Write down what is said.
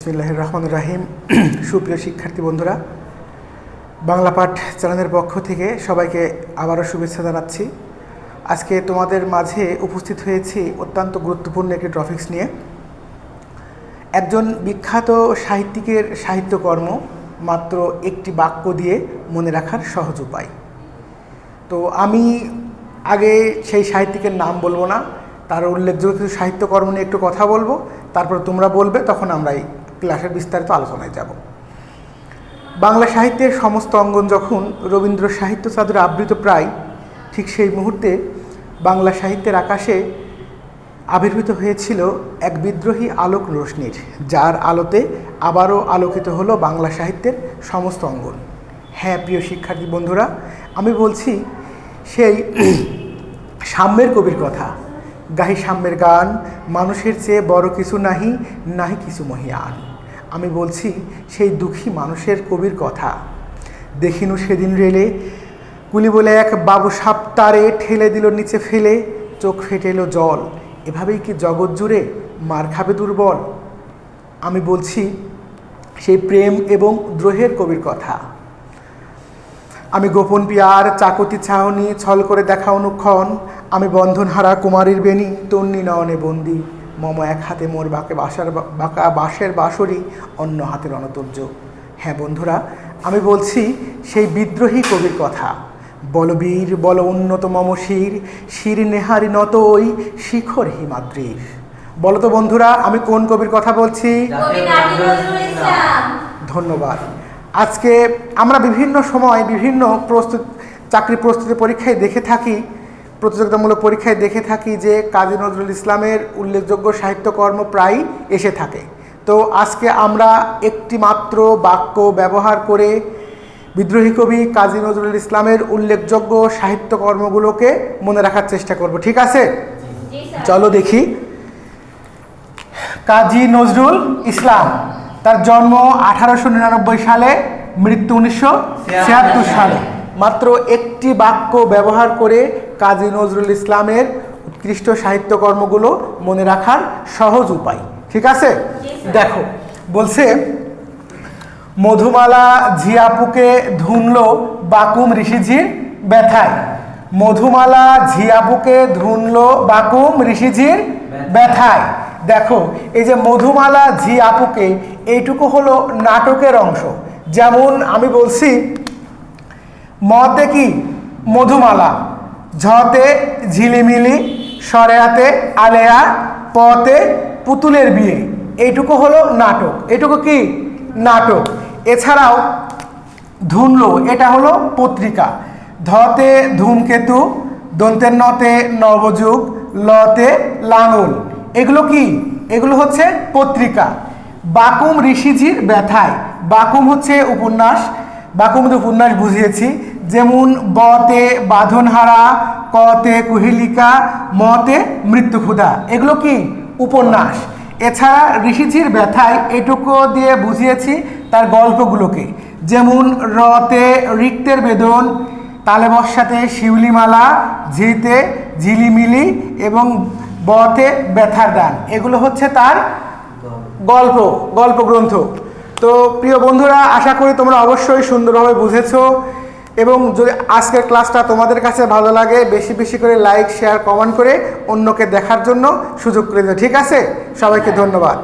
বিসমিল্লাহ রহমান রাহিম। সুপ্রিয় শিক্ষার্থী বন্ধুরা, বাংলা পাঠ চ্যানেলের পক্ষ থেকে সবাইকে আবারও শুভেচ্ছা জানাচ্ছি। আজকে তোমাদের মাঝে উপস্থিত হয়েছি অত্যন্ত গুরুত্বপূর্ণ একটি টপিক্স নিয়ে। একজন বিখ্যাত সাহিত্যিকের সাহিত্যকর্ম মাত্র একটি বাক্য দিয়ে মনে রাখার সহজ উপায়। তো আমি আগে সেই সাহিত্যিকের নাম বলব না, তার উল্লেখযোগ্য কিছু সাহিত্যকর্ম নিয়ে একটু কথা বলব, তারপর তোমরা বলবে, তখন আমরা এই ক্লাসের বিস্তারিত আলোচনায় যাব। বাংলা সাহিত্যের সমস্ত অঙ্গন যখন রবীন্দ্র সাহিত্য চাদরে আবৃত প্রায়, ঠিক সেই মুহূর্তে বাংলা সাহিত্যের আকাশে আবির্ভূত হয়েছিল এক বিদ্রোহী আলোক রশ্মির, যার আলোতে আবারও আলোকিত হলো বাংলা সাহিত্যের সমস্ত অঙ্গন। হ্যাঁ প্রিয় শিক্ষার্থী বন্ধুরা, আমি বলছি সেই সাম্যের কবির কথা। গাহি সাম্যের গান, মানুষের চেয়ে বড় কিছু নাহি নাহি কিছু মহিয়ান। আমি বলছি, সেই দুঃখী মানুষের কবির কথা। দেখিনু সেদিন রেলে, কুলি বলে এক বাবু সাপ তারে ঠেলে দিল নিচে ফেলে, চোখ ফেটে এলো জল। এভাবেই কি জগৎ জুড়ে মার খাবে দুর্বল? আমি বলছি, সেই প্রেম এবং দ্রোহের কবির কথা। আমি গোপন পিয়ার চাকতি ছাউনি ছল করে দেখা অনুক্ষণ। আমি বন্ধনহারা কুমারীর বেনি তন্নি নয়নে বন্দি। মম এক হাতে মোর বাঁকে বাসার বাঁকা বাঁশের বাঁশরি অন্য হাতের অনতর্য হ্যাঁ বন্ধুরা আমি বলছি সেই বিদ্রোহী কবির কথা। বলবীর বল উন্নত মম শির শির নেহারি নত ওই শিখর হিমাদ্রির। বলো তো বন্ধুরা আমি কোন কবির কথা বলছি? ধন্যবাদ। আজকে আমরা বিভিন্ন সময় বিভিন্ন প্রস্তুত চাকরি প্রস্তুতি পরীক্ষায় দেখে থাকি প্রতিযোগিতামূলক পরীক্ষায় দেখে থাকি যে কাজী নজরুল ইসলামের উল্লেখযোগ্য সাহিত্যকর্ম প্রায়ই এসে থাকে। তো আজকে আমরা একটি মাত্র বাক্য ব্যবহার করে বিদ্রোহী কবি কাজী নজরুল ইসলামের উল্লেখযোগ্য সাহিত্যকর্মগুলোকে মনে রাখার চেষ্টা করব। ঠিক আছে? চলো দেখি। কাজী নজরুল ইসলাম। তার জন্ম আঠারোশো নিরানব্বই সালে, মৃত্যু উনিশশো ছিয়াত্তর সালে। মাত্র একটি বাক্য ব্যবহার করে কাজী নজরুল ইসলামের উৎকৃষ্ট সাহিত্যকর্মগুলো মনে রাখার সহজ উপায়। ঠিক আছে? দেখো, বলছে, মধুমালা ঝিয়াপুকে ধুনলো বাকুম ঋষিঝির ব্যথায়। মধুমালা ঝিয়াপুকে ধুনলো বাকুম ঋষিঝির ব্যথায়। দেখো, এই যে মধুমালা ঝি আপুকে, এইটুকু হলো নাটকের অংশ। যেমন আমি বলছি মতে কি মধুমালা, ঝতে ঝিলিমিলি, সরেয়াতে আলেয়া, পতে পুতুলের বিয়ে, এইটুকু হলো নাটক। এটুকু কি? নাটক। এছাড়াও ধুনলো, এটা হলো পত্রিকা। ধতে ধূমকেতু, দন্তের নতে নবযুগ, লতে লাঙল। এগুলো কি? এগুলো হচ্ছে পত্রিকা। বাকুম ঋষিজির ব্যথায়। বাকুম হচ্ছে উপন্যাস। বাকুম তো উপন্যাস বুঝিয়েছি। যেমন, বতে বাঁধনহারা, কতে কুহেলিকা, মতে মৃত্যু ক্ষুধা এগুলো কি? উপন্যাস। এছাড়া ঋষিজির ব্যথায় এটুকু দিয়ে বুঝিয়েছি তার গল্পগুলোকে। যেমন, রতে রিক্তের বেদন তালে বর্ষাতে শিউলিমালা ঝিতে ঝিলিমিলি এবং বতে ব্যথার দান। এগুলো হচ্ছে তার গল্প গল্প গ্রন্থ। তো প্রিয় বন্ধুরা, আশা করি তোমরা অবশ্যই সুন্দরভাবে বুঝেছ এবং যদি আজকের ক্লাসটা তোমাদের কাছে ভালো লাগে, বেশি বেশি করে লাইক, শেয়ার, কমেন্ট করে অন্যকে দেখার জন্য সুযোগ করে দিও। ঠিক আছে? সবাইকে ধন্যবাদ।